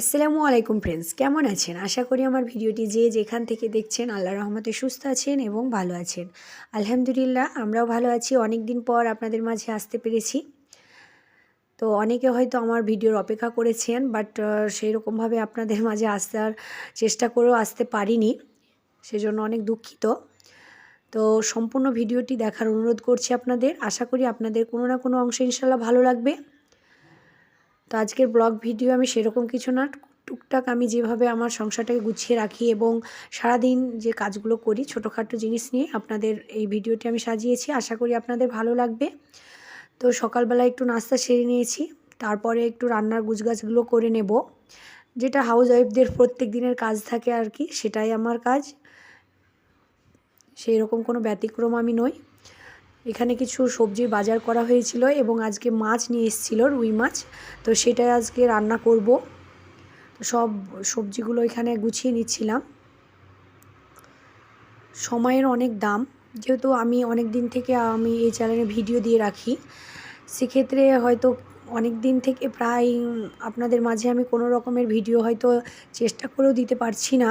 আসসালামু আলাইকুম ফ্রেন্ডস কেমন আছেন? আশা করি আমার ভিডিওটি যে যেখান থেকে দেখছেন, আল্লাহ রহমতে সুস্থ আছেন এবং ভালো আছেন। আলহামদুলিল্লাহ, আমরাও ভালো আছি। অনেক দিন পর আপনাদের মাঝে আসতে পেরেছি। তো অনেকে হয়তো আমার ভিডিওর অপেক্ষা করেছেন বাট সেই রকমভাবে আপনাদের মাঝে আসার চেষ্টা করেও আসতে পারিনি। সেজন্য অনেক দুঃখিত। তো সম্পূর্ণ ভিডিওটি দেখার অনুরোধ করছি আপনাদের। আশা করি আপনাদের কোনো না কোনো অংশ ইনশাল্লাহ ভালো লাগবে। তো আজকের ব্লগ ভিডিও আমি সেরকম কিছু না। টুকটাক আমি যেভাবে আমার সংসারটাকে গুছিয়ে রাখি এবং সারাদিন যে কাজগুলো করি, ছোটোখাটো জিনিস নিয়ে আপনাদের এই ভিডিওটি আমি সাজিয়েছি। আশা করি আপনাদের ভালো লাগবে। তো সকালবেলা একটু নাস্তা সেরে নিয়েছি, তারপরে একটু রান্নার গুছগাছগুলো করে নেব। যেটা হাউস ওয়াইফদের প্রত্যেক দিনের কাজ থাকে আর কি, সেটাই আমার কাজ। সেই রকম কোনো ব্যতিক্রম আমি নই। এখানে কিছু সবজির বাজার করা হয়েছিল এবং আজকে মাছ নিয়ে এসেছিল, রুই মাছ। তো সেটাই আজকে রান্না করব। সব সবজিগুলো এখানে গুছিয়ে নিচ্ছিলাম। সময়ের অনেক দাম। যেহেতু আমি অনেক দিন থেকে আমি এই চ্যানেলে ভিডিও দিয়ে রাখি, সেক্ষেত্রে হয়তো অনেক দিন থেকে প্রায় আপনাদের মাঝে আমি কোনো রকমের ভিডিও হয়তো চেষ্টা করেও দিতে পারছি না।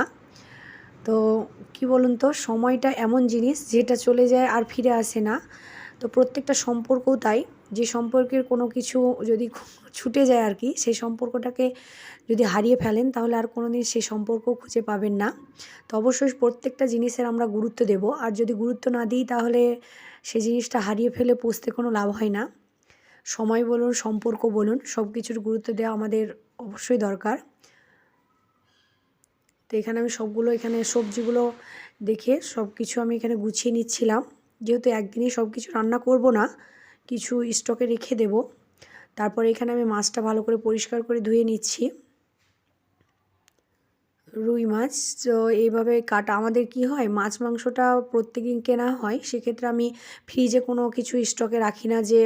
তো কি বলুন তো, সময়টা এমন জিনিস যেটা চলে যায় আর ফিরে আসে না। তো প্রত্যেকটা সম্পর্কও তাই। যে সম্পর্কের কোনো কিছু যদি ছুটে যায় আর কি, সেই সম্পর্কটাকে যদি হারিয়ে ফেলেন, তাহলে আর কোনো দিন সেই সম্পর্ক খুঁজে পাবেন না। তো অবশ্যই প্রত্যেকটা জিনিসের আমরা গুরুত্ব দেব। আর যদি গুরুত্ব না দিই, তাহলে সেই জিনিসটা হারিয়ে ফেলে পুষতে কোনো লাভ হয় না। সময় বলুন, সম্পর্ক বলুন সব কিছুর গুরুত্ব দেওয়া আমাদের অবশ্যই দরকার। তো এখানে আমি সবগুলো, এখানে সবজিগুলো দেখে সব কিছু আমি এখানে গুছিয়ে নিচ্ছিলাম। যেহেতু একদিনেই সব কিছু রান্না করব না, কিছু স্টকে রেখে দেব। তারপর এখানে আমি মাছটা ভালো করে পরিষ্কার করে ধুয়ে নিচ্ছি। রুই মাছ, তো এইভাবে কাটা, আমাদের কি হয়, মাছ মাংসটা প্রত্যেকদিন কেনা হয়, সেক্ষেত্রে আমি ফ্রিজে কোনো কিছু স্টকে রাখি না যে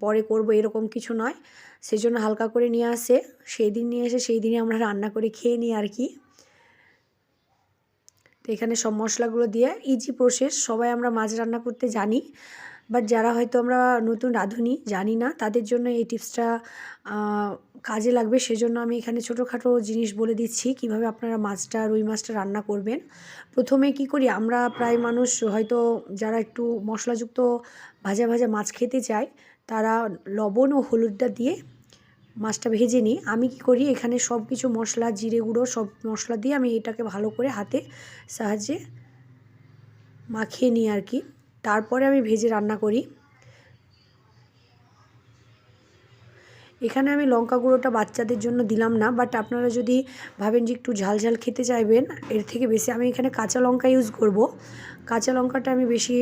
পরে করব, এরকম কিছু নয়। সেই জন্য হালকা করে নিয়ে আসে, সেই দিন নিয়ে এসে সেই দিনই আমরা রান্না করে খেয়ে নিই আর কি। তো এখানে সব মশলাগুলো দিয়ে ইজি প্রসেস সবাই আমরা মাছ রান্না করতে জানি বাট যারা হয়তো আমরা নতুন রাঁধুনি জানি না, তাদের জন্য এই টিপসটা কাজে লাগবে। সেজন্য আমি এখানে ছোটোখাটো জিনিস বলে দিচ্ছি, কীভাবে আপনারা মাছটা, রুই মাছটা রান্না করবেন। প্রথমে কি করি, আমরা প্রায় মানুষ হয়তো যারা একটু মশলাযুক্ত ভাজা ভাজা মাছ খেতে চায়, তারা লবণ ও হলুদটা দিয়ে মাছটা ভেজে নিই। আমি কি করি, এখানে সব কিছু মশলা, জিরে গুঁড়ো, সব মশলা দিয়ে আমি এটাকে ভালো করে হাতে সাহায্যে মাখিয়ে নিই আর কি। তারপরে আমি ভেজে রান্না করি। এখানে আমি লঙ্কা গুঁড়োটা বাচ্চাদের জন্য দিলাম না বাট আপনারা যদি ভাবেন যে একটু ঝাল ঝাল খেতে চাইবেন, এর থেকে বেশি আমি এখানে কাঁচা লঙ্কা ইউজ করব। কাঁচা লঙ্কাটা আমি বেশি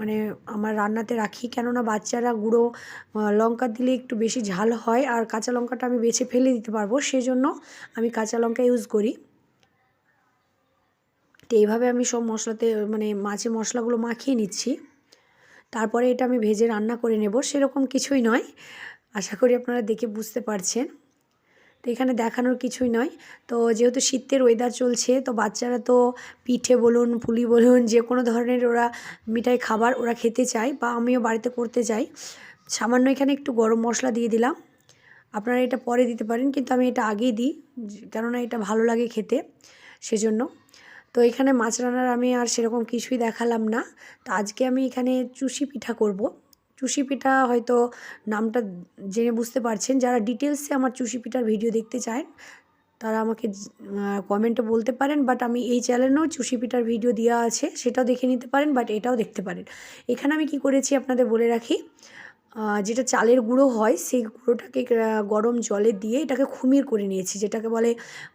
মানে আমার রান্নাতে রাখি কেননা বাচ্চারা গুঁড়ো লঙ্কা দিলে একটু বেশি ঝাল হয় আর কাঁচা লঙ্কাটা আমি বেছে ফেলে দিতে পারব, সেজন্য আমি কাঁচা লঙ্কা ইউজ করি। তো এইভাবে আমি সব মশলাতে মানে মাছে মশলাগুলো মাখিয়ে নিচ্ছি। তারপরে এটা আমি ভেজে রান্না করে নেব, সেরকম কিছুই নয়। আশা করি আপনারা দেখে বুঝতে পারছেন। তো এখানে দেখানোর কিছুই নয়। তো যেহেতু শীতের ওয়েদার চলছে, তো বাচ্চারা তো পিঠে বলুন, পুলি বলুন, যে কোনো ধরনের ওরা মিঠাই খাবার ওরা খেতে চায় বা আমিও বাড়িতে করতে চাই। সামান্য এখানে একটু গরম মশলা দিয়ে দিলাম। আপনারা এটা পরে দিতে পারেন, কিন্তু আমি এটা আগেই দিই, কেননা এটা ভালো লাগে খেতে সেজন্য। তো এখানে মাছ রান্নার আমি আর সেরকম কিছুই দেখালাম না। তো আজকে আমি এখানে চুষি পিঠা করব। চুষি পিঠা হয়তো নামটা জেনে বুঝতে পারছেন। যারা ডিটেলসে আমার চুষি পিঠার ভিডিও দেখতে চান, তারা আমাকে কমেন্টে বলতে পারেন, বাট আমি এই চ্যানেলেও চুষি পিঠার ভিডিও দেওয়া আছে, সেটাও দেখে নিতে পারেন, বাট এটাও দেখতে পারেন। এখানে আমি কি করেছি আপনাদের বলে রাখি যেটা চালের গুঁড়ো হয়, সেই গুঁড়োটাকে গরম জলে দিয়ে এটাকে খুমির করে নিয়েছি, যেটাকে বলে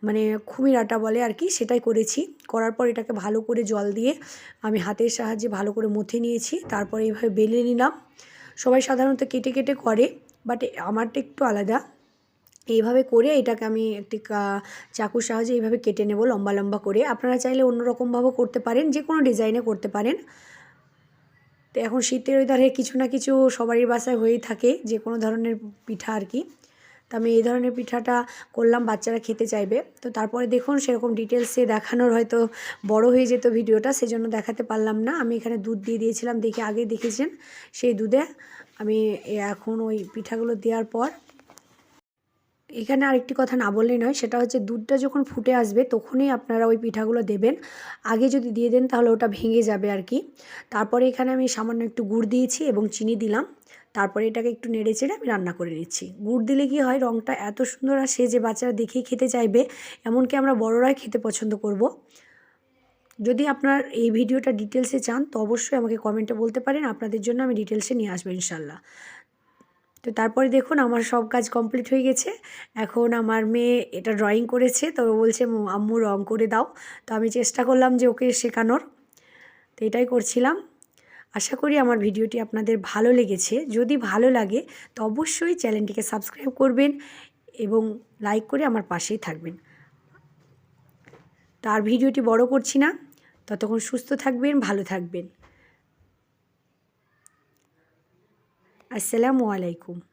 মানে খুমির আটা বলে আর কি, সেটাই করেছি। করার পর এটাকে ভালো করে জল দিয়ে আমি হাতের সাহায্যে ভালো করে মুথে নিয়েছি, তারপরে এইভাবে বেলে নিলাম। সবাই সাধারণত কেটে কেটে করে বাট আমারটা একটু আলাদা। এইভাবে করে এটাকে আমি একটি চাকুর সাহায্যে এইভাবে কেটে নেব লম্বা লম্বা করে। আপনারা চাইলে অন্যরকমভাবেও করতে পারেন যে কোনো ডিজাইনে করতে পারেন। তো এখন শীতের ওয়েদারে কিছু না কিছু সবারই বাসায় হয়েই থাকে যে কোনো ধরনের পিঠা আর কি। তো আমি এই ধরনের পিঠাটা করলাম, বাচ্চারা খেতে চাইবে। তো তারপরে দেখুন সেরকম ডিটেলসে দেখানোর হয়তো বড় হয়ে যেত ভিডিওটা, সেজন্য দেখাতে পারলাম না। আমি এখানে দুধ দিয়ে দিয়েছিলাম, দেখে আগে দেখেছেন সেই দুধে। আমি এখন ওই পিঠাগুলো দেওয়ার পর এখানে আরেকটি কথা না বললেই নয়, সেটা হচ্ছে দুধটা যখন ফুটে আসবে তখনই আপনারা ওই পিঠাগুলো দেবেন। আগে যদি দিয়ে দেন তাহলে ওটা ভেঙে যাবে আর কি। তারপরে এখানে আমি সামান্য একটু গুড় দিয়েছি এবং চিনি দিলাম। তারপরে এটাকে একটু নেড়ে চেড়ে আমি রান্না করে নিচ্ছি। গুড় দিলে কি হয় রঙটা এত সুন্দর আসে যে বাচ্চারা দেখেই খেতে চাইবে, এমনকি আমরা বড়রাই খেতে পছন্দ করব। যদি আপনার এই ভিডিওটা ডিটেলসে চান, তো অবশ্যই আমাকে কমেন্টে বলতে পারেন, আপনাদের জন্য আমি ডিটেলসে নিয়ে আসব ইনশাল্লাহ তো তারপরে দেখুন, আমার সব কাজ কমপ্লিট হয়ে গেছে। এখন আমার মেয়ে এটা ড্রয়িং করেছে, তো বলছে, আম্মু, রং করে দাও। তো আমি চেষ্টা করলাম যে ওকে শেখানোর। তো এটাই করছিলাম। আশা করি আমার ভিডিওটি আপনাদের ভালো লেগেছে। যদি ভালো লাগে, তো অবশ্যই চ্যানেলটিকে সাবস্ক্রাইব করবেন এবং লাইক করে আমার পাশেই থাকবেন। তো আর ভিডিওটি বড় করছি না। ততক্ষণ সুস্থ থাকবেন, ভালো থাকবেন। আসসালামু আলাইকুম।